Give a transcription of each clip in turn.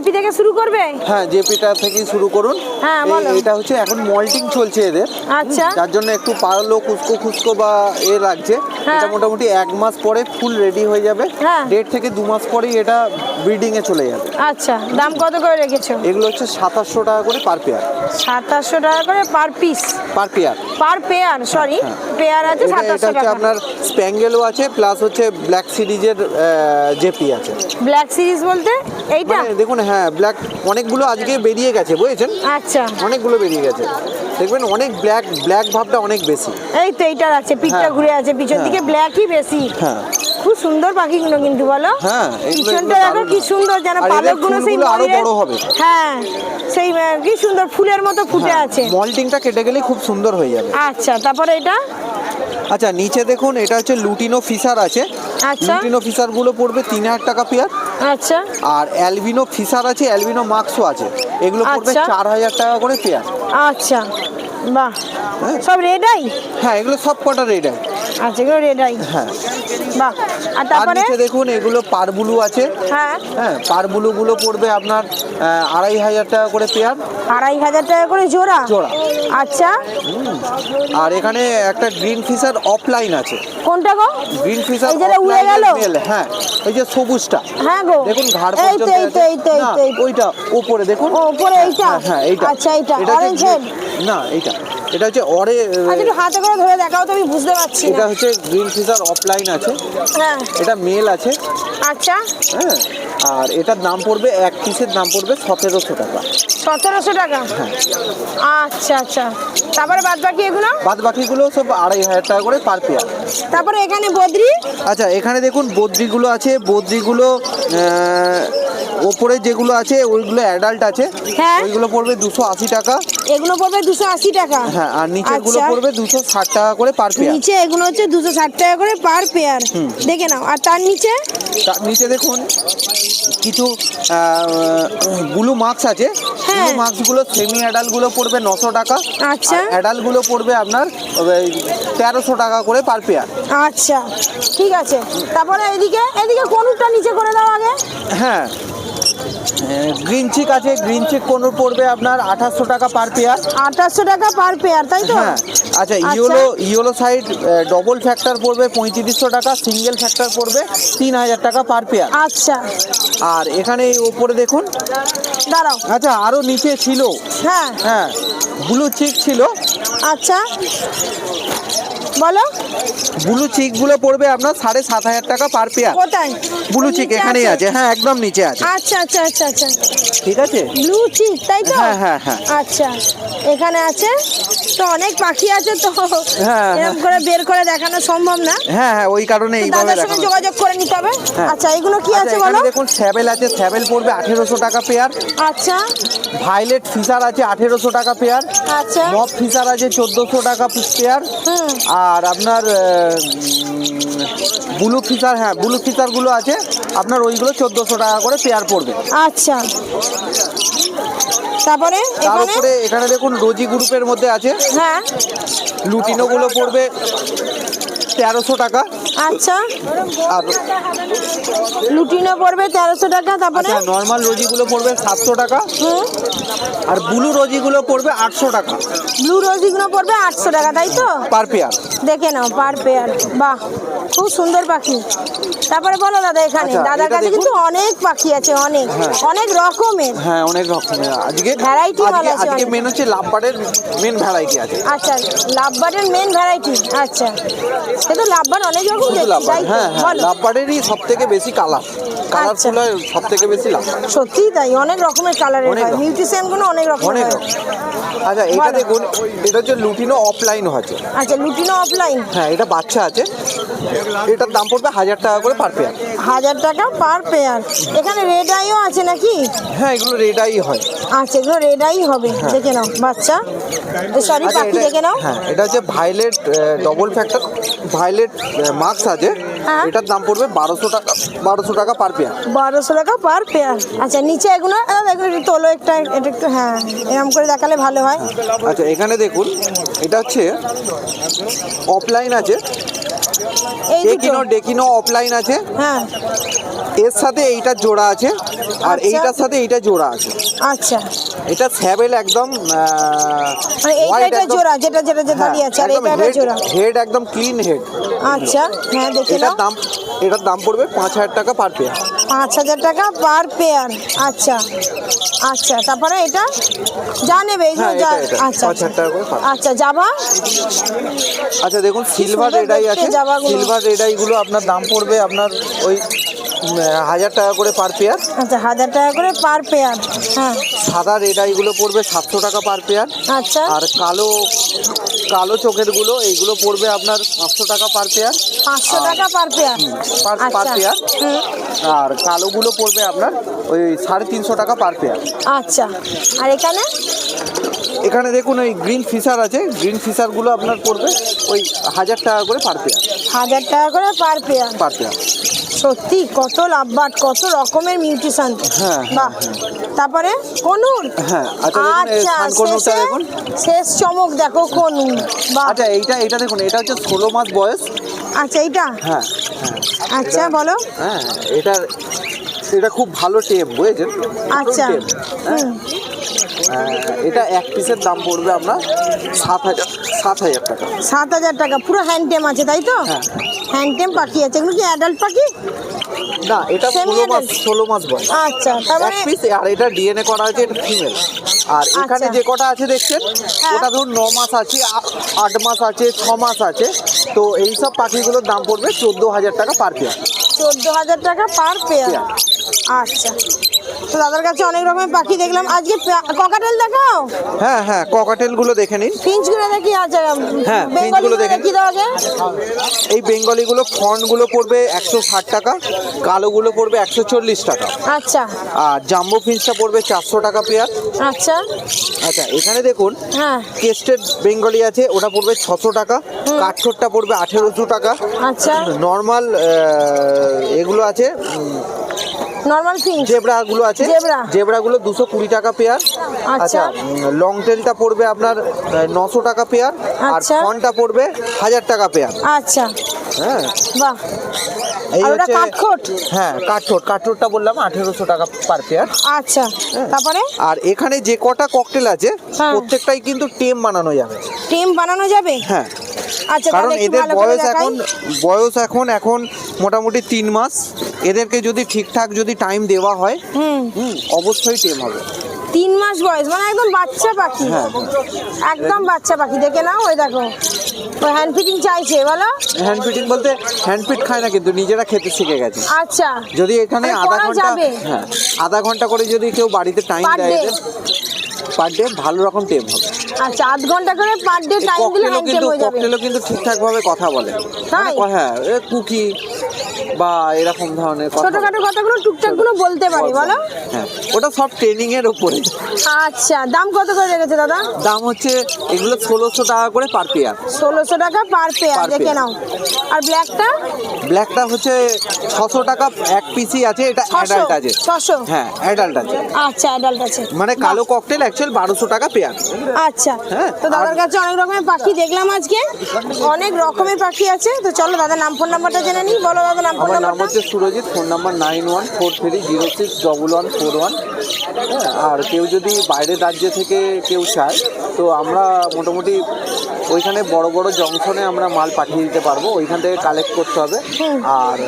JP থেকে শুরু করবে? হ্যাঁ জেপিটা থেকেই শুরু করুন। হ্যাঁ, বলো। এটা হচ্ছে এখন মল্টিং চলছে এদের। আচ্ছা। যার জন্য একটু পারল কুচকো খুচকো বা এ লাগছে। হ্যাঁ। এটা মোটামুটি এক মাস পরে ফুল রেডি হয়ে যাবে। হ্যাঁ। দেড় থেকে দু মাস পরেই এটা ব্রিডিং এ চলে যাবে। আচ্ছা দাম কত করে রেখেছো? এগুলো হচ্ছে সাতাশশো টাকা করে পার পেয়ার। সাতাশশো টাকা করে per piece? Per pair. Per pair sorry pair আছে সাতাশশো টাকা। আপনার স্প্যাঙ্গেলও আছে প্লাস হচ্ছে ব্ল্যাক সিরিজের জেপি আছে। ব্ল্যাক সিরিজ বলতে এইটা? মানে দেখুন হ্যাঁ ব্ল্যাক অনেকগুলো আজকে বেরিয়ে গেছে বুঝেছেন? আচ্ছা। অনেকগুলো বেরিয়ে গেছে। দেখবেন অনেক ব্ল্যাক ব্ল্যাক ভাবটা অনেক বেশি। এই তো এইটার আছে পিঠটা হ্যাঁ। ঘুরে আছে পিছন হ্যাঁ। দিকে ব্ল্যাকই বেশি। হ্যাঁ। খুব সুন্দর পাখিগুলো কিন্তু বলো। হ্যাঁ, পিছনটা দেখো কি সুন্দর যেন পালকগুলো সেই আরও বড় হবে। হ্যাঁ সেই কি সুন্দর ফুলের মতো ফুটে আছে। মল্টিংটা কেটে গেলেই খুব সুন্দর হয়ে যাবে। আচ্ছা তারপরে এটা? আচ্ছা নিচে দেখুন এটা হচ্ছে লুটিনো ফিসার আছে। আচ্ছা। লুটিনো ফিসারগুলো পড়বে তিন হাজার টাকা পেয়ার আচ্ছা। আর অ্যালবিনো ফিসার আছে অ্যালবিনো মার্কসও আছে। এগুলো পড়বে আচ্ছা। চার হাজার টাকা করে পেয়ার আচ্ছা। বাহ। হ্যাঁ। সব রেডাই হ্যাঁ এগুলো সব কটা রেড আচ্ছা এগুলো রেডাই হ্যাঁ। বাহ। আর তারপরে? দেখুন এগুলো পারবুলু আছে। হ্যাঁ। হ্যাঁ পারবুলু গুলো পড়বে আপনার আড়াই হাজার টাকা করে পেয়ার আড়াই হাজার টাকা করে জোড়া? জোড়া। আচ্ছা। আর এখানে একটা গ্রিন ফিসার অফলাইন আছে। কোনটা গো? গ্রিন এই যেটা উড়ে গেল? হ্যাঁ এই যে সবুজটা। হ্যাঁ গো। দেখুন ঘাড় পর্যন্ত এই তো এই তো এই তো ওইটা উপরে দেখুন। উপরে এইটা? হ্যাঁ, হ্যাঁ এইটা। আচ্ছা, এইটা, green- না এইটা। এটা হচ্ছে অরে আচ্ছা একটু হাতে করে ধরে দেখাও তো আমি বুঝতে পারছি এটা হচ্ছে গ্রিন ফিসার অফলাইন আছে। হ্যাঁ। এটা মেল আছে। আচ্ছা। হ্যাঁ আর এটার দাম পড়বে এক পিসের দাম পড়বে সতেরোশো টাকা। সতেরোশো টাকা? হ্যাঁ। আচ্ছা আচ্ছা। তারপরে বাদ বাকি এগুলো? বাদ বাকিগুলো সব আড়াই হাজার টাকা করে পার পেয়ার তারপরে এখানে বদ্রি? আচ্ছা এখানে দেখুন বদ্রিগুলো আছে বদ্রিগুলো ওপরে যেগুলো আছে ওইগুলো অ্যাডাল্ট আছে। হ্যাঁ। ওইগুলো পড়বে দুশো আশি টাকা। এগুলো পড়বে দুশো আশি টাকা? হ্যাঁ আর নিচেরগুলো আচ্ছা। পড়বে দুশো ষাট টাকা করে পার পেয়ার নিচে এগুলো হচ্ছে দুশো ষাট টাকা করে পার পেয়ার দেখে নাও। আর তার নিচে? নিচে দেখুন কিছু ব্লু মাস্ক আছে। ব্লু মার্কসগুলো সেমি অ্যাডাল্টগুলো পড়বে নশো টাকা। আচ্ছা। অ্যাডাল্টগুলো পড়বে আপনার তেরোশো টাকা করে পার পেয়ার আচ্ছা ঠিক আছে। তারপরে এদিকে এদিকে কোনটা নিচে করে দাও আগে? হ্যাঁ গ্রিন চিক আছে গ্রিন চিক কোনো পড়বে আপনার আঠাশশো টাকা পার পেয়ার আঠাশশো টাকা পার পেয়ার তাই তো? হ্যাঁ আচ্ছা। Yellow yellow side double factor পড়বে পঁয়ত্রিশশো টাকা সিঙ্গেল ফ্যাক্টর পড়বে তিন হাজার টাকা পার পেয়ার আচ্ছা। আর এখানে ওপরে দেখুন। দাঁড়াও। আচ্ছা আরও নিচে ছিল। হ্যাঁ। হ্যাঁ ব্লু চিক ছিল। আচ্ছা। বলো। ব্লু চিকগুলো পড়বে আপনার সাড়ে সাত হাজার টাকা পার পেয়ার কোথায়? ব্লু চিক এখানেই আছে। হ্যাঁ একদম নিচে আছে। আচ্ছা আচ্ছা আচ্ছা আচ্ছা। ঠিক আছে? ব্লু চিক তাই তো? হ্যাঁ, হ্যাঁ, হ্যাঁ। আচ্ছা। এখানে আছে? তো অনেক পাখি আছে তো। হ্যাঁ, এরকম করে বের করে দেখানো সম্ভব না। হ্যাঁ হ্যাঁ ওই কারণে এইভাবে দেখানো যোগাযোগ করে নিতে হবে। হ্যাঁ। আচ্ছা এগুলো কি আচ্ছা, আছে বলো? দেখুন স্যাবেল আছে স্যাবেল পড়বে আঠেরোশো টাকা পেয়ার আচ্ছা। ভাইলেট ফিসার আছে আঠেরোশো টাকা পেয়ার আচ্ছা। মপ ফিসার আছে চোদ্দোশো টাকা পেয়ার আর আপনার ব্লু ফিচার হ্যাঁ ব্লু ফিচারগুলো আছে। আপনার ওইগুলো চোদ্দোশো টাকা করে পেয়ার পড়বে। আচ্ছা। তারপরে তারপরে এখানে? এখানে দেখুন রোজি গ্রুপের মধ্যে আছে। হ্যাঁ। লুটিনোগুলো পড়বে। তেরোশো টাকা। আচ্ছা। আর লুটিনো পড়বে তেরোশো টাকা তারপরে? আচ্ছা নর্মাল রোজিগুলো পড়বে সাতশো টাকা। হুম। আর ব্লু রোজিগুলো পড়বে আটশো টাকা। ব্লু রোজিগুলো পড়বে আটশো টাকা তাই তো? পার পেয়ার দেখে নাও পার পেয়ার বাহ খুব সুন্দর পাখি। তারপরে বলো দাদা এখানে। আচ্ছা, দাদার কাছে কিন্তু অনেক পাখি আছে অনেক। অনেক রকমের। হ্যাঁ অনেক রকমের। আজকে ভ্যারাইটি ভালো আছে আজকে মেন হচ্ছে লাভবার্ডের মেন ভ্যারাইটি আছে। আচ্ছা লাভবার্ডের মেন ভ্যারাইটি আচ্ছা। সে তো লাভবার্ড অনেক রকম দেখছি তাই হ্যাঁ হ্যাঁ। লাভবার্ডেরই সব থেকে বেশি কালার কালারফুল হয় সব থেকে বেশি লাভ সত্যিই তাই অনেক রকমের কালারের হয়। রকম। মিউটিশিয়ানগুলো অনেক রকমের হয়। রকম। আচ্ছা এটা দেখুন এটা হচ্ছে লুটিনো অফলাইন আছে আচ্ছা লুটিনো অফলাইন হ্যাঁ এটা বাচ্চা আছে। এটার দাম পড়বে হাজার টাকা করে পার পেয়ার হাজার টাকা পার পেয়ার এখানে রেড আইও আছে নাকি? হ্যাঁ এগুলো রেডাই হয়। আচ্ছা এগুলো রেড আই হবে। দেখে নাও বাচ্চা। সরি আচ্ছা, পাখি দেখে নাও। হ্যাঁ এটা হচ্ছে violet double factor violet mask আছে। হ্যাঁ। এটার দাম পড়বে বারোশো টাকা বারোশো টাকা পার পেয়ার বারোশো টাকা পার পেয়ার আচ্ছা নিচে এগুলো একটু তোলো একটা এটা একটু হ্যাঁ এরকম করে দেখালে ভালো হয়। আচ্ছা এখানে দেখুন এটা হচ্ছে অফলাইন আছে। এই ডেকিনো ডেকিনো অফলাইন আছে। হ্যাঁ। এর সাথে এইটার জোড়া আছে আর আচ্ছা। এইটার সাথে এইটা জোড়া আছে আচ্ছা এটা স্যাবেল একদম মানে এইটা এটা জোড়া যেটা যেটা যে দাঁড়িয়ে আছে আর এটা এটা জোড়া হেড একদম ক্লিন হেড আচ্ছা হ্যাঁ দেখে নাও দাম এটার দাম পড়বে পাঁচ হাজার টাকা পার পেয়ার পাঁচ হাজার টাকা পার পেয়ার আচ্ছা আচ্ছা তারপরে এটা যা নেবে এই যে হ্যাঁ, এটা, এটা। আচ্ছা পাঁচ হাজার টাকা করে পার। আচ্ছা যাবা আচ্ছা দেখুন সিলভার রেডাই আছে। সিলভার রেডাই গুলো আপনার দাম পড়বে আপনার ওই হাজার টাকা করে পার পেয়ার আচ্ছা হাজার টাকা করে পার পেয়ার হ্যাঁ। সাদা রেডাই গুলো পড়বে সাতশো টাকা পার পেয়ার আচ্ছা। আর কালো কালো চোখেরগুলো এইগুলো পড়বে আপনার পাঁচশো টাকা পার পেয়ার পাঁচশো টাকা পার পেয়ার পার পার পেয়ার আর কালোগুলো পড়বে আপনার ওই সাড়ে তিনশো টাকা পার পেয়ার আচ্ছা। আর এখানে? এখানে দেখুন ওই গ্রিন ফিশার আছে। গ্রিন ফিশারগুলো আপনার পড়বে ওই হাজার টাকা করে পার পেয়ার হাজার টাকা করে পার পেয়ার পার পেয়ার সত্যি কত লাভবাট কত রকমের মিউটিশন। হ্যাঁ, বাহ। তারপরে কনুর হ্যাঁ, আচ্ছা আচ্ছা শেষে শেষ চমক দেখো কনুর বাহ। আচ্ছা এইটা এটা দেখুন এটা হচ্ছে ষোলো মাস বয়স। আচ্ছা এইটা? হ্যাঁ হ্যাঁ। আচ্ছা বলো। হ্যাঁ এটা এটা খুব ভালো টেপ বুঝেছেন? আচ্ছা। এটা এক পিসের দাম পড়বে আপনার সাত হাজার সাত হাজার টাকা। সাত হাজার টাকা পুরো হ্যান্ডটেম আছে তাই তো? হ্যাঁ। হ্যান্ডটেম পাখি আছে এগুলো কি অ্যাডাল্ট পাখি? না এটা ষোলো মাস ষোলো মাস বয়স। আচ্ছা এক পিস আর এটা ডিএনএ করা আছে এটা ফিমেল আর এখানে আচ্ছা। যে কটা আছে দেখছেন হ্যাঁ। ওটা ধরুন ন মাস আছে আট মাস আছে ছ মাস আছে। তো এই সব পাখিগুলোর দাম পড়বে চোদ্দ হাজার টাকা পার পেয়ার চোদ্দ হাজার টাকা পার পেয়ার। আচ্ছা। তো দাদার কাছে অনেক রকমের পাখি দেখলাম। আজকে ককাটেল দেখাও? হ্যাঁ হ্যাঁ ককাটেলগুলো দেখে নিন। ফিঞ্চগুলো দেখি আচ্ছা হ্যাঁ, ফিঞ্চগুলো দেখেন। দেখি দাও আগে এই বেঙ্গলিগুলো ফন্টগুলো পড়বে একশো ষাট টাকা কালোগুলো পড়বে একশো চল্লিশ টাকা। আচ্ছা। আর জাম্বো ফিন্সটা পড়বে চারশো টাকা পেয়ার। আচ্ছা। আচ্ছা এখানে দেখুন হ্যাঁ। কেস্টেড বেঙ্গলি আছে ওটা পড়বে ছশো টাকা কাঠঠোরটা পড়বে আঠেরোশো টাকা। আচ্ছা। নর্মাল এগুলো আছে নর্মাল ফিঞ্চ জেবরাগুলো আছে? জেব্রা। জেবরাগুলো দুশো কুড়ি টাকা পেয়ার। আচ্ছা। আচ্ছা লং টেলটা পড়বে আপনার নশো টাকা পেয়ার। আর আচ্ছা। ফনটা পড়বে হাজার টাকা পেয়ার। আচ্ছা। হ্যাঁ। বাহ। হ্যাঁ কাঠঠোট। কাঠঠোটটা বললাম আঠেরোশো টাকা পার পেয়ার। আচ্ছা। তারপরে? আর এখানে যে কটা ককটেল আছে হ্যাঁ। প্রত্যেকটাই কিন্তু টেম বানানো যাবে। টিম বানানো যাবে? হ্যাঁ। আচ্ছা কারণ এদের বয়স এখন বয়স এখন এখন মোটামুটি তিন মাস। এদেরকে যদি ঠিকঠাক যদি টাইম দেওয়া হয় হুম। হুম অবশ্যই টেম হবে। তিন মাস বয়স মানে একদম বাচ্চা পাখি। হ্যাঁ। একদম বাচ্চা পাখি দেখে নাও ওই দেখো। ও হ্যান্ড ফিটিং চাইছে বলো। হ্যান্ড ফিটিং বলতে হ্যান্ড ফিট খায় না কিন্তু নিজেরা খেতে শিখে গেছে। আচ্ছা। যদি এখানে মানে আধা ঘণ্টা হ্যাঁ আধা ঘণ্টা করে যদি কেউ বাড়িতে টাইম দেয়? পার ডে ভালো রকম টেম হবে। আচ্ছা আধ ঘণ্টা করে পার ডে টাইম দিলে হ্যান্ড কিন্তু হয়ে যাবে। কিন্তু ঠিকঠাক ভাবে কথা বলে? মানে হ্যাঁ কুকি বা এরকম ধরনের কথা ছোটখাটো কথাগুলো টুকটাকগুলো বলতে পারি বলো হ্যাঁ ওটা সব ট্রেনিং এর উপরে। আচ্ছা দাম কত করে রেখেছে দাদা? দাম হচ্ছে এগুলো ষোলোশো টাকা করে পার পেয়ার ষোলোশো টাকা পার পেয়ার দেখে নাও। আর ব্ল্যাকটা ব্ল্যাকটা হচ্ছে ছশো টাকা এক পিসই আছে এটা অ্যাডাল্ট আছে। ছশো। হ্যাঁ অ্যাডাল্ট আছে। আচ্ছা অ্যাডাল্ট আছে। মানে কালো ককটেল অ্যাকচুয়াল বারোশো টাকা পেয়ার আচ্ছা হ্যাঁ, তো দাদার কাছে অনেক রকমের পাখি দেখলাম আজকে। অনেক রকমের পাখি আছে। তো চলো দাদা নাম ফোন নাম্বারটা জেনে নিই। বলো দাদা নাম ফোন আমার নাম হচ্ছে Surajit phone number nine one four three zero six double one four one. আর কেউ যদি বাইরের রাজ্য থেকে কেউ চায় তো আমরা মোটামুটি ওইখানে বড় বড় জংশনে আমরা মাল পাঠিয়ে দিতে পারব ওইখান থেকে কালেক্ট করতে হবে। আর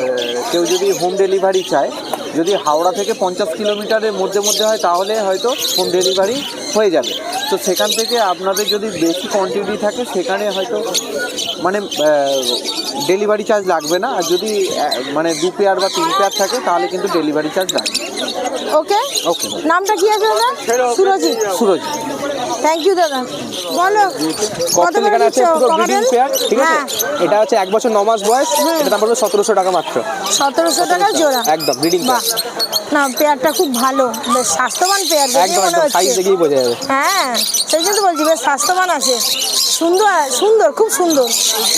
কেউ যদি হোম ডেলিভারি চায় যদি হাওড়া থেকে পঞ্চাশ কিলোমিটারের মধ্যে মধ্যে হয় তাহলে হয়তো হোম ডেলিভারি হয়ে যাবে। তো সেখান থেকে আপনাদের যদি বেশি কোয়ান্টিটি থাকে সেখানে হয়তো মানে ডেলিভারি চার্জ লাগবে না। আর যদি মানে দু পেয়ার বা তিন পেয়ার থাকে তাহলে কিন্তু ডেলিভারি চার্জ লাগবে। ওকে ওকে নামটা কি আছে সুরজিৎ। সুরজ থ্যাংক ইউ দাদা। বলো কত এখানে আছে পুরো ব্রিডিং পেয়ার ঠিক আছে? হ্যাঁ। এটা হচ্ছে এক বছর ন মাস বয়স এটা দাম পড়বে সতেরোশো টাকা মাত্র। সতেরোশো টাকা জোড়া। একদম ব্রিডিং পেয়ার না পেয়ারটা খুব ভালো। বেশ স্বাস্থ্যবান পেয়ার একদম একদম সাইজ দেখেই বোঝা যাবে। হ্যাঁ সেই জন্য বলছি বেশ স্বাস্থ্যবান আছে। সুন্দর সুন্দর খুব সুন্দর।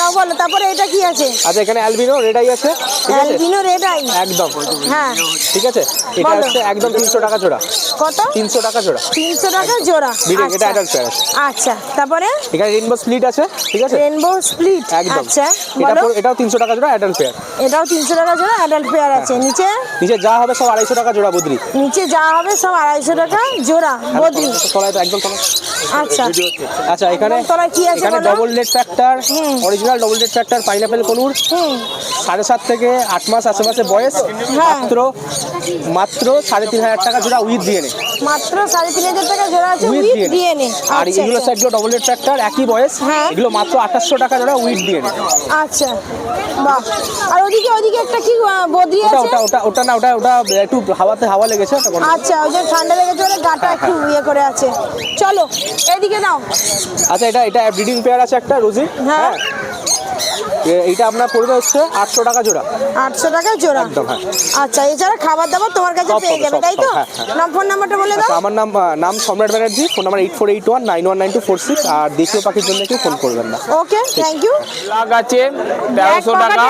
না বলো তারপরে এটা কি আছে? আচ্ছা এখানে অ্যালবিনো রেডাই আছে অ্যালবিনো রেড আই একদম। হ্যাঁ। ঠিক আছে? এটা। হচ্ছে একদম তিনশো টাকা জোড়া। কত? তিনশো টাকা জোড়া। তিনশো টাকা জোড়া। এটা অ্যাডাল্ট পেয়ার আছে আচ্ছা তারপরে? এখানে স্প্লিট আছে ঠিক আছে? রেনবো স্প্লিট একদম। আচ্ছা এটা এটাও তিনশো টাকা জোড়া অ্যাডাল্ট পেয়ার এটাও তিনশো টাকা জোড়া অ্যাডাল্ট পেয়ার আছে। নিচে? নিচে যা হবে সব আড়াইশো টাকা জোড়া বদ্রি নিচে যা হবে সব আড়াইশো টাকা জোড়া বদ্রি তলায় একদম তলায়। আচ্ছা। আচ্ছা এখানে তলায় কি আছে এখানে ডবল লেট ফ্যাক্টর হুম। অরিজিনাল ডবল ফ্যাক্টর পাইনাপেল সাড়ে সাত থেকে আট মাস আশেপাশে বয়স। হ্যাঁ। মাত্র মাত্র সাড়ে তিন হাজার টাকা জোড়া উইথ দিয়ে নে মাত্র সাড়ে তিন হাজার টাকা জোড়া আছে উইথ নে। আর আচ্ছা, এগুলো। সেটগুলো ডবল লেট ফ্যাক্টর একই বয়স হ্যাঁ। এগুলো মাত্র আঠাশশো টাকা জোড়া উইথ দিয়ে নে আচ্ছা বাহ। আর ওদিকে ওদিকে একটা কি বদ্রি ওটা আছে? ওটা ওটা ওটা না ওটা ওটা একটু হাওয়াতে হাওয়া লেগেছে আচ্ছা ওই যে ঠান্ডা লেগেছে বলে গাটা একটু ইয়ে করে আছে। চলো এদিকে নাও। আচ্ছা এটা এটা ব্রিডিং পেয়ার আছে একটা রোজি। হ্যাঁ। হ্যাঁ এ- এইটা আপনার পড়বে হচ্ছে আটশো টাকা জোড়া। আটশো টাকা জোড়া? একদম, হ্যাঁ। আচ্ছা এছাড়া খাবার দাবার তোমার কাছে পেয়ে যাবে তাই তো? সব, হ্যাঁ, হ্যাঁ। নাম ফোন নাম্বারটা বলে দাও। আচ্ছা, আমার নাম নাম Samrat Banerjee phone number eight four eight one nine one nine two four six আর দেশীয় পাখির জন্য কেউ ফোন করবেন না। ওকে থ্যাংক ইউ লাখ আছে তেরোশো টাকা।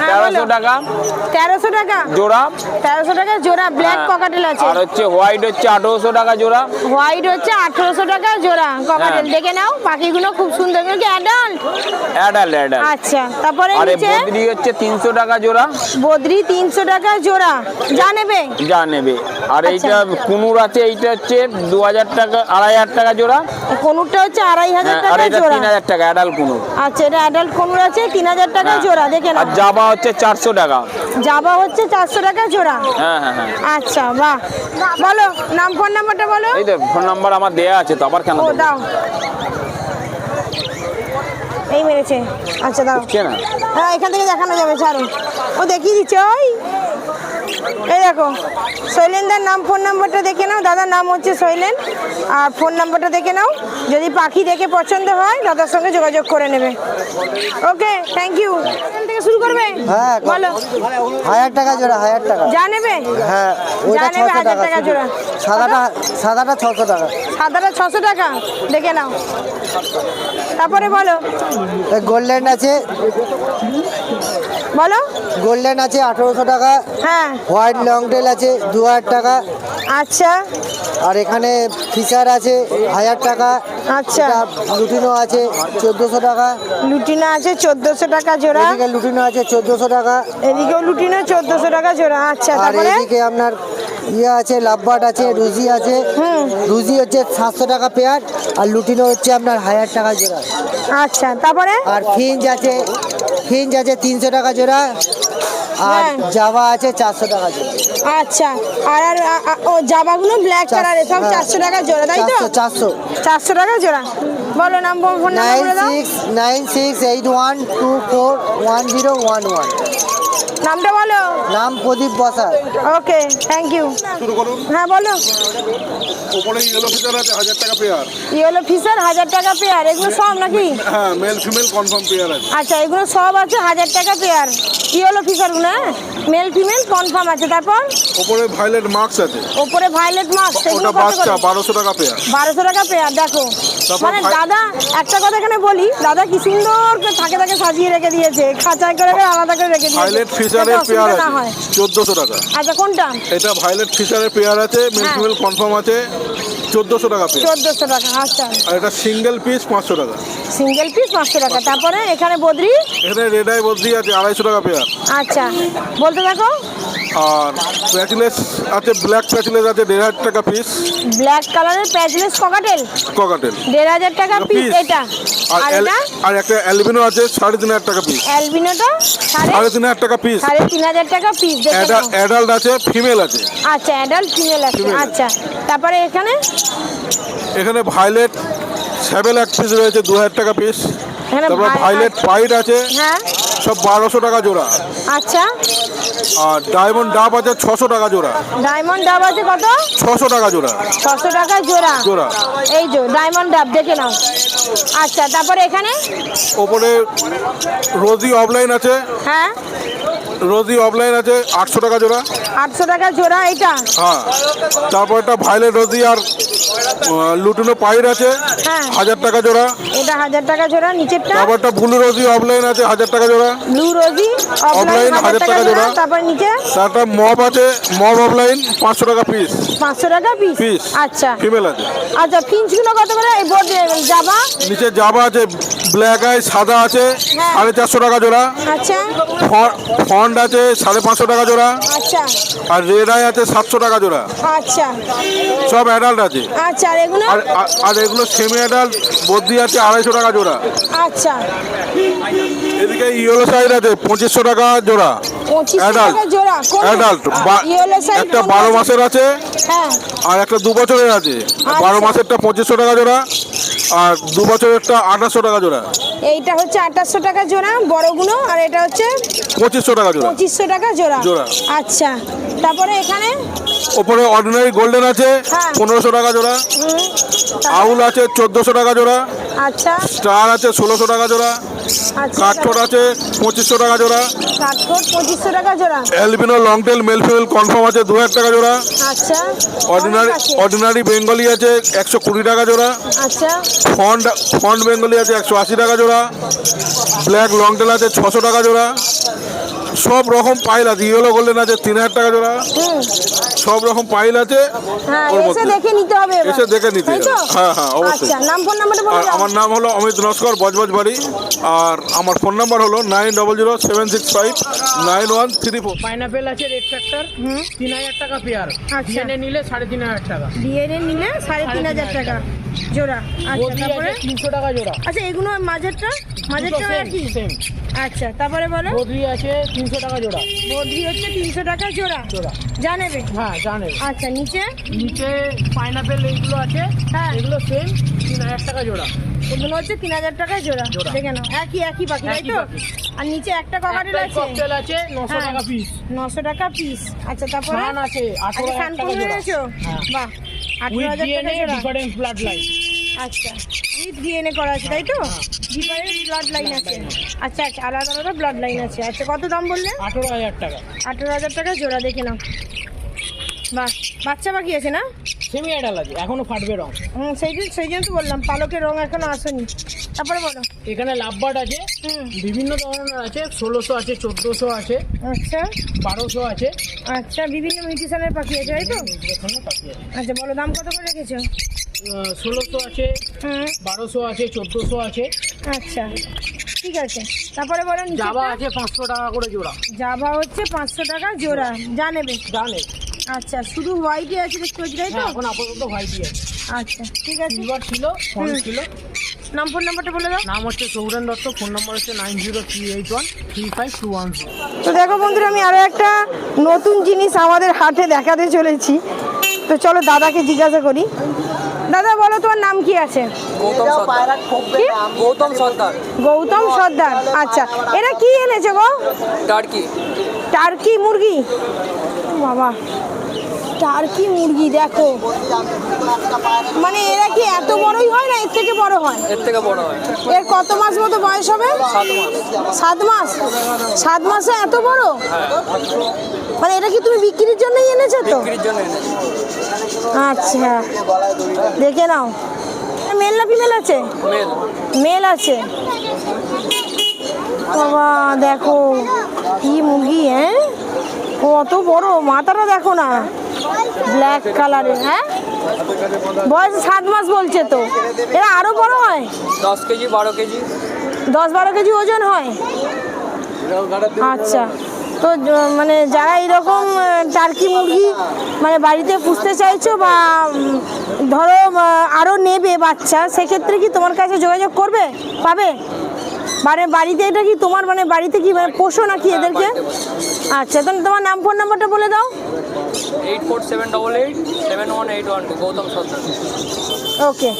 তেরোশো টাকা। তেরোশো টাকা? জোড়া। তেরোশো টাকা জোড়া ব্ল্যাক হ্যাঁ। ককাটেল আছে। আর হচ্ছে হোয়াইট হচ্ছে আঠারোশো টাকা জোড়া। হোয়াইট হচ্ছে আঠারোশো টাকা জোড়া ককাটেল হ্যাঁ। দেখে নাও পাখিগুলো খুব সুন্দর। কি অ্যাডাল্ট অ্যাডাল অ্যাডাল আচ্ছা তারপরে আর বদ্রি হচ্ছে তিনশো টাকা জোড়া। বদ্রি তিনশো টাকা জোড়া। যা নেবে? যা নেবে। আর আচ্ছা। এইটা কুনুর আছে এইটা হচ্ছে দু হাজার টাকা আড়াই হাজার টাকা জোড়া। কনুরটা হচ্ছে আড়াই হাজার হ্যাঁ, আর টাকা এটা জোড়া। তিন হাজার টাকা অ্যাডাল কুনুর। আচ্ছা এটা অ্যাডাল্ট কনুর আছে তিন হাজার টাকা হ্যাঁ। জোড়া। দেখে আর জাবা হচ্ছে চারশো টাকা। জাবা হচ্ছে চারশো টাকা জোড়া? হ্যাঁ হ্যাঁ হ্যাঁ। আচ্ছা বাহ। বলো নাম ফোন নাম্বারটা বলো। এই তো ফোন নাম্বার আমার দেয়া আছে তো আবার কেন ও দাও। এই মেরেছে। আচ্ছা দাও। কে না? হ্যাঁ এখান থেকে দেখানো যাবে ছাড়ো। ও দেখিয়ে দিচ্ছে ওই। এই দেখো শৈলেনদার নাম ফোন নাম্বারটা দেখে নাও। দাদার নাম হচ্ছে শৈলেন। আর ফোন নাম্বারটা দেখে নাও। যদি পাখি দেখে পছন্দ হয় দাদার সঙ্গে যোগাযোগ করে নেবে। Okay thank you. থেকে শুরু করবে? হ্যাঁ, বলো। হাজার টাকা জোড়া হাজার টাকা। যা নেবে? হ্যাঁ ওইটা নেবে হাজার টাকা টাকা জোড়া। সাদাটা সাদাটা ছশো টাকা। সাদাটা ছশো টাকা? দেখে নাও। তারপরে বলো। গোল্ডেন আছে। বলো। গোল্ডেন আছে আঠেরোশো টাকা। হ্যাঁ। হোয়াইট লং টেল আছে দু হাজার টাকা। আচ্ছা। আর এখানে ফিচার আছে হাজার টাকা। আচ্ছা। লুটিনো আছে চোদ্দোশো টাকা। লুটিনা আছে চোদ্দোশো টাকা জোড়া। এদিকে লুটিনো আছে চোদ্দোশো টাকা। এদিকেও লুটিনা চোদ্দোশো টাকা জোড়া। আচ্ছা তারপরে? এদিকে আপনার ইয়ে আছে লাভবাট আছে রুজি আছে। রুজি হচ্ছে সাতশো টাকা পেয়ার আর লুটিনো হচ্ছে আপনার হাজার টাকা জোড়া। আচ্ছা তারপরে? আর ফিঞ্জ আছে ফিঞ্জ আছে তিনশো টাকা জোড়া আর হ্যাঁ। জাভা আছে চারশো টাকা জোড়া। আচ্ছা আর আর ও জামাগুলো ব্ল্যাক কালারের সব হ্যাঁ। চারশো টাকা জোড়া তাই তো? চারশো চারশো। চারশো টাকা জোড়া। বলো নাম phone number nine six nine six eight one two four one zero one one. নামটা বলো? নাম প্রদীপ বসা ওকে থ্যাংক ইউ হ্যাঁ বলো। ওপরে ইয়েলো ফিচার আছে হাজার টাকা পেয়ার ইয়েলো ফিশার হাজার টাকা পেয়ার এগুলো সব নাকি? হ্যাঁ মেল ফিমেল কনফার্ম পেয়ার আছে। আচ্ছা এগুলো সব আছে হাজার টাকা পেয়ার ইয়েলো ফিশারগুলো হ্যাঁ? মেল ফিমেল কনফার্ম আছে তারপর? ওপরে ভায়োলেট মার্কস আছে। ওপরে ভায়োলেট মাস্ক ওটা বাচ্চা বারোশো টাকা পেয়ার বারোশো টাকা পেয়ার দেখো। মানে দাদা একটা কথা এখানে বলি দাদা কি সুন্দর থাকে থাকে সাজিয়ে রেখে দিয়েছে খাঁচায় করে আলাদা করে রেখে দিয়েছে। ভায়োলেট ফিচারের পেয়ার হয় আছে চোদ্দোশো টাকা। আচ্ছা কোনটা? এটা ভায়োলেট ফিচারের পেয়ার আছে মেল হ্যাঁ। কনফার্ম আছে চোদ্দোশো টাকা চোদ্দোশো টাকা আচ্ছা। আর এটা সিঙ্গেল পিস পাঁচশো টাকা। সিঙ্গেল পিস পাঁচশো টাকা। তারপরে এখানে বদ্রি? এখানে রেড আই বদ্রি আছে আড়াইশো টাকা পেয়ার আচ্ছা। বলতে থাকো। আর প্যাচলেস আছে ব্ল্যাক প্যাচলেস আছে দেড় হাজার টাকা পিস ব্ল্যাক কালারের প্যাচলেস ককাটেল ককাটেল দেড় হাজার টাকা পিস এটা। আর আর একটা অ্যালবিনো আছে সাড়ে তিন হাজার টাকা পিস অ্যালবিনোটা সাড়ে তিন হাজার টাকা পিস সাড়ে তিন হাজার টাকা পিস। অ্যাডাল্ট আছে ফিমেল আছে। আচ্ছা অ্যাডাল্ট ফিমেল আছে আচ্ছা। তারপরে এখানে? এখানে ভায়োলেট সেভেন এক পিস রয়েছে দু হাজার টাকা পিস তারপর ভাই- ভায়োলেট পাইট আছে। হ্যাঁ। সব বারোশো টাকা জোড়া। আচ্ছা। আর ডায়মন্ড ডাব আছে ছশো টাকা জোড়া। ডায়মন্ড ডাব আছে কত? ছশো টাকা জোড়া। ছশো টাকা জোড়া। জোড়া। এই যে ডায়মন্ড ডাব দেখে নাও। আচ্ছা তারপরে এখানে? ওপরে রোজি অফলাইন আছে। হ্যাঁ। রোজি অফলাইন আছে আটশো টাকা জোড়া। আটশো টাকা জোড়া এটা হ্যাঁ। তারপর একটা ভায়োলেট রোজি আর লুটিনো পাইট আছে হ্যাঁ। হাজার টাকা জোড়া। এটা হাজার টাকা জোড়া নিচেরটা। তারপর একটা ব্লু রোজি অফলাইন আছে হাজার টাকা জোড়া। ব্লু রোজি অফলাইন হাজার টাকা জোড়া তারপর নিচে? তারপর মব আছে মব অফলাইন পাঁচশো টাকা পিস পাঁচশো টাকা পিস পিস আচ্ছা। ফিমেল আছে। আচ্ছা ফিঞ্চগুলো কত করে? এই বোর্ড জাবা? নিচে জাবা আছে ব্ল্যাক আই সাদা আছে হ্যাঁ। সাড়ে চারশো টাকা জোড়া। আচ্ছা। ফন্ড আছে সাড়ে পাঁচশো টাকা জোড়া। আচ্ছা। আর রেড আই আছে সাতশো টাকা জোড়া। আচ্ছা। সব অ্যাডাল্ট আছে। আচ্ছা আর এগুলো? আর আর- এগুলো সেমি অ্যাডাল্ট বদ্রি আছে আড়াইশো টাকা জোড়া। আচ্ছা। এদিকে ইয়েলো সাইড আছে পঁচিশশো টাকা জোড়া। অ্যাডাল্ট অ্যাডাল্ট একটা বারো মাসের আছে হ্যাঁ। আর একটা দু বছরের আছে। বারো মাসেরটা পঁচিশশো টাকা জোড়া আর দু বছরেরটা আঠাশশো টাকা জোড়া। এইটা হচ্ছে আঠাশশো টাকা জোড়া বড়গুলো আর এটা হচ্ছে পঁচিশশো টাকা জোড়া। পঁচিশশো টাকা জোড়া। জোড়া। আচ্ছা। তারপরে এখানে? ওপরে অর্ডিনারি গোল্ডেন আছে হ্যাঁ। পনেরোশো টাকা জোড়া। আউল আছে চোদ্দোশো টাকা জোড়া। আচ্ছা। স্টার আছে ষোলোশো টাকা জোড়া। আচ্ছা কাঠঠোট আছে পঁচিশশো টাকা জোড়া। কাঠকোট পঁচিশশো টাকা জোড়া। Albino long tail male female confirm আছে দু হাজার টাকা জোড়া। আচ্ছা। অর্ডিনারি অর্ডিনারি বেঙ্গলি আছে একশো কুড়ি টাকা জোড়া। আচ্ছা। ফন্ড ফন্ড বেঙ্গলি আছে একশো আশি টাকা জোড়া। ব্ল্যাক লং টেল আছে ছশো টাকা জোড়া। সব রকম পাইল আছে। ইয়েলো গোল্ডেন আছে তিন হাজার টাকা জোড়া। সব রকম পাইল আছে। হ্যাঁ ওর মধ্যে। দেখে নিতে হবে এসে দেখে নিতে তাই তো? হবে। হ্যাঁ, হ্যাঁ, অবশ্যই। আচ্ছা নাম ফোন নাম্বারটা বলে আর দাও। আমার নাম হলো অমিত নস্কর বজবজ বাড়ি। আর আমার ফোন নাম্বার হলো nine double zero seven six five nine one three four pineapple আছে রেড ফ্যাক্টর তিন হাজার টাকা পেয়ার আচ্ছা। ডিএনএ নিলে সাড়ে তিন হাজার টাকা। ডিএনএ নিলে সাড়ে তিন হাজার টাকা। জোড়া। আচ্ছা তারপরে? আছে তিনশো টাকা জোড়া। আচ্ছা এগুলো মাঝেরটা? মাঝেরটা একই? সেম। আচ্ছা তারপরে বলো? বদ্রি আছে তিনশো টাকা জোড়া। বদ্রি হচ্ছে তিনশো টাকা জোড়া। জোড়া। যা নেবে? হ্যাঁ জানে আচ্ছা নিচে? নিচে পাইনাপেল এইগুলো আছে হ্যাঁ। এগুলো সেম তিন হাজার টাকা জোড়া। এগুলো হচ্ছে তিন হাজার টাকা জোড়া। দেখে নাও। একই একই পাখি তাই তো? আর নিচে একটা ককাটেল আছে? ককটেল আছে নশো হ্যাঁ। টাকা পিস নশো টাকা পিস আচ্ছা তারপরে? আছে আঠারো আচ্ছা হাজার খান টাকা জোড়া। হ্যাঁ। বাহ। উইথ ডিএনএ জোড়া ব্লাড লাইন আচ্ছা উইথ ডিএনএ করা আছে তাই তো? ডিফারেন্ট ব্লাড লাইন আছে। আচ্ছা আচ্ছা আলাদা আলাদা ব্লাড লাইন আছে। আচ্ছা কত দাম বললে? আঠেরো হাজার টাকা। আঠেরো হাজার টাকা জোড়া দেখে নাও। বাহ বাচ্চা বাকি আছে না? সেমি অ্যাডাল আছে এখনও ফাটবে রং। হুম সেই সেই জন্য তো বললাম পালকের রং এখনও আসেনি। তারপরে বলো। এখানে লাভবার্ড আছে বিভিন্ন ধরনের আছে ষোলোশো আছে চোদ্দোশো আছে আচ্ছা। বারোশো আছে। আচ্ছা বিভিন্ন মিউটিশনের পাখি আছে তাই তো? এখানে পাখি আছে। আচ্ছা বলো দাম কত করে রেখেছো? ষোলোশো আছে বারোশো আছে চোদ্দোশো আছে। আচ্ছা ঠিক আছে। তারপরে বলো জাবা আছে পাঁচশো টাকা করে জোড়া। জাভা হচ্ছে পাঁচশো টাকা জোড়া। যা নেবে। জানে আচ্ছা শুধু হোয়াইটই আছে দেখতে পাচ্ছি তাই তো? হ্যাঁ এখন আপাতত হোয়াইটই আছে। আচ্ছা ঠিক আছে। সিলভার ছিল ফোন। ছিল। নাম ফোন নাম্বারটা বলে দাও। নাম হচ্ছে সৌরেন দত্ত ফোন নম্বর হচ্ছে nine zero three eight one three five two one তো দেখো বন্ধুরা আমি আরও একটা নতুন জিনিস আমাদের হাটে দেখাতে চলেছি। তো চলো দাদাকে জিজ্ঞাসা করি। দাদা বলো তোমার নাম কি আছে? গৌতম সর্দার কি? গৌতম সর্দার গৌতম সর্দার আচ্ছা। এটা কি এনেছো গো? টার্কি। টার্কি মুরগি? বাবা। টার্কি মুরগি দেখো। মানে এরা কি এত বড়ই হয় না? এর থেকে বড় হয়? এর থেকে বড় হয়। এর কত মাস মতো বয়স হবে? সাত মাস। সাত মাস? এত বড়? মানে এটা কি তুমি বিক্রির জন্যই এনেছো তো? বিক্রির জন্য এনেছি। আচ্ছা। দেখে নাও। মেল না ফিমেল আছে? মেল। মেল আছে। বাবা দেখো। কি মুরগি হ্যাঁ? কত বড়? মাথাটা দেখো না। ব্ল্যাক কালারের হ্যাঁ? বয়স সাত মাস বলছে তো। এরা আরও বড় হয়? দশ কেজি বারো কেজি। দশ বারো কেজি ওজন হয়? আচ্ছা। তো মানে যারা এরকম টার্কি মুরগি মানে বাড়িতে পুষতে চাইছো বা ধরো আহ, আরও নেবে বাচ্চা সেক্ষেত্রে কি তোমার কাছে যোগাযোগ করবে? পাবে? মানে বাড়িতে এটা কি তোমার মানে বাড়িতে কি মানে পোষো নাকি এদেরকে? আচ্ছা তাহলে তোমার নাম ফোন নাম্বারটা বলে দাও। Eight four seven double eight seven one eight one two Gautam Sardar okay